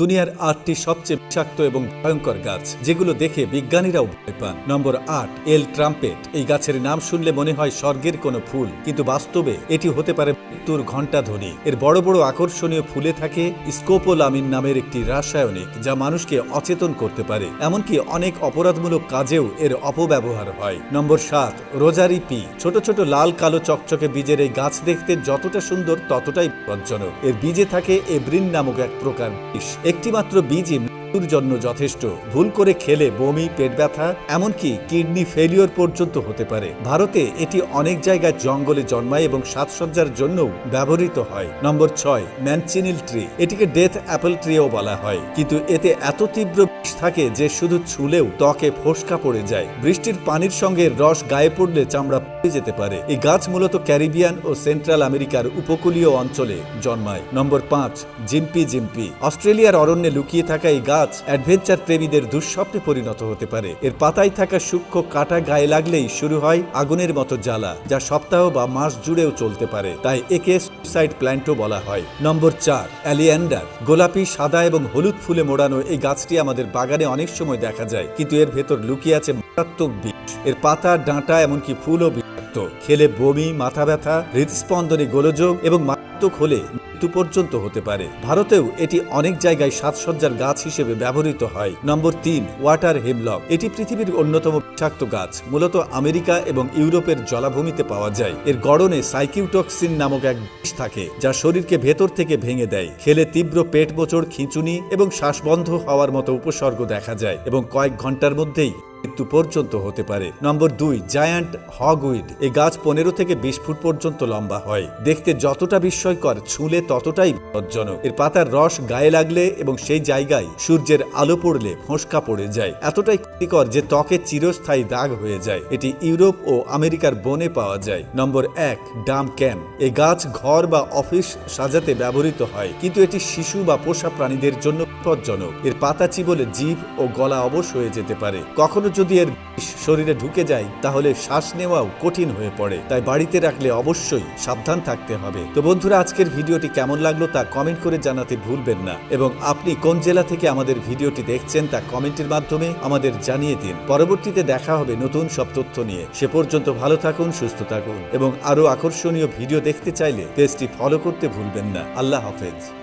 দুনিয়ার আটটি সবচেয়ে বিষাক্ত এবং ভয়ঙ্কর গাছ, যেগুলো দেখে বিজ্ঞানীরাও ভয় পান। নম্বর আট, এল ট্রাম্পেট। এই গাছের নাম শুনলে মনে হয় স্বর্গের কোনো ফুল, কিন্তু বাস্তবে এটি হতে পারে মৃত্যুর ঘণ্টা ধ্বনি। এর বড় বড় আকর্ষণীয় ফুলে থাকে স্কোপোলামিন নামের একটি রাসায়নিক, যা মানুষকে অচেতন করতে পারে। এমনকি অনেক অপরাধমূলক কাজেও এর অপব্যবহার হয়। নম্বর সাত, রোজারি পি। ছোট ছোট লাল কালো চকচকে বীজের এই গাছ দেখতে যতটা সুন্দর ততটাই বিপজ্জনক। এর বীজে থাকে এব্রিন নামক এক প্রকার বিষ। একটিমাত্র বীজই মৃত্যুর জন্য যথেষ্ট। ভুল করে খেলে বমি, পেট ব্যথা, এমনকি কিডনি ফেলিওর পর্যন্ত হতে পারে। ভারতে এটি অনেক জায়গায় জঙ্গলে জন্মায় এবং সাজসজ্জার জন্যও ব্যবহৃত হয়। নম্বর ছয়, ম্যানচিনিল ট্রি। এটিকে ডেথ অ্যাপল ট্রিও বলা হয়। কিন্তু এতে এত তীব্র বিষ থাকে যে শুধু ছুলেও ত্বকে ফোসকা পড়ে যায়। বৃষ্টির পানির সঙ্গে রস গায়ে পড়লে চামড়া পুড়ে যেতে পারে। এই গাছ মূলত ক্যারিবিয়ান ও সেন্ট্রাল আমেরিকার উপকূলীয় অঞ্চলে জন্মায়। নম্বর পাঁচ, জিম্পি জিম্পি। অস্ট্রেলিয়ার অরণ্যে লুকিয়ে থাকা এই গাছ অ্যাডভেঞ্চার প্রেমীদের দুঃস্বপ্নে পরিণত হতে পারে। এর পাতায় থাকা সূক্ষ্ম কাটা গায়ে লাগলেই শুরু হয় আগুনের মতো জ্বালা, যা সপ্তাহ বা মাস জুড়েও চলতে পারে। তাই একে সুইসাইড প্ল্যান্টও বলা হয়। নম্বর চার, অ্যালিয়ান্ডার। গোলাপি, সাদা এবং হলুদ ফুলে মোড়ানো এই গাছটি আমাদের বাগানে অনেক সময় দেখা যায়, কিন্তু এর ভেতর লুকিয়ে আছে মারাত্মক বিষ। এর পাতা, ডাঁটা, এমনকি ফুলও বিষাক্ত। খেলে বমি, মাথা ব্যথা, হৃদস্পন্দনে গোলযোগ এবং মারাত্মক হলে মৃত্যু পর্যন্ত হতে পারে। ভারতেও এটি অনেক জায়গায় সাজসজ্জার গাছ হিসেবে ব্যবহৃত হয়। নম্বর তিন, ওয়াটার হেমলক। এটি পৃথিবীর অন্যতম বিষাক্ত গাছ। মূলত আমেরিকা এবং ইউরোপের জলাভূমিতে পাওয়া যায়। এর গড়নে সাইকিউটক্সিন নামক এক বিষ থাকে, যা শরীরকে ভেতর থেকে ভেঙে দেয়। খেলে তীব্র পেট মোচড় খিঁচুনি এবং শ্বাসবন্ধ হওয়ার মতো উপসর্গ দেখা যায় এবং কয়েক ঘণ্টার মধ্যেই মৃত্যু পর্যন্ত হতে পারে। নম্বর দুই, জায়ান্ট হগউইড। এই গাছ পনেরো থেকে বিশ ফুট পর্যন্ত লম্বা হয়। দেখতে যতটা বিস্ময়কর, ছুঁলে ততটাই বিপজ্জনক। এর পাতার রস গায়ে লাগলে এবং সেই জায়গায় সূর্যের আলো পড়লে ফোঁসকা পড়ে যায়। এতটাই ক্ষতিকর যে ত্বকে চিরস্থায়ী দাগ হয়ে যায়। এটি ইউরোপ ও আমেরিকার বনে পাওয়া যায়। নম্বর এক, ডাম ক্যান এই গাছ ঘর বা অফিস সাজাতে ব্যবহৃত হয়, কিন্তু এটি শিশু বা পোষা প্রাণীদের জন্য বিপজ্জনক। এর পাতা চিবলে জীব ও গলা অবশ হয়ে যেতে পারে। কখনো যদি এর শরীরে ঢুকে যায়, তাহলে শ্বাস নেওয়াও কঠিন হয়ে পড়ে। তাই বাড়িতে রাখলে অবশ্যই সাবধান থাকতে হবে। তো বন্ধুরা, আজকের ভিডিওটি কেমন লাগল তা কমেন্ট করে জানাতে ভুলবেন না। এবং আপনি কোন জেলা থেকে আমাদের ভিডিওটি দেখছেন তা কমেন্টের মাধ্যমে আমাদের জানিয়ে দিন। পরবর্তীতে দেখা হবে নতুন সব তথ্য নিয়ে। সে পর্যন্ত ভালো থাকুন, সুস্থ থাকুন। এবং আরও আকর্ষণীয় ভিডিও দেখতে চাইলে পেজটি ফলো করতে ভুলবেন না। আল্লাহ হাফেজ।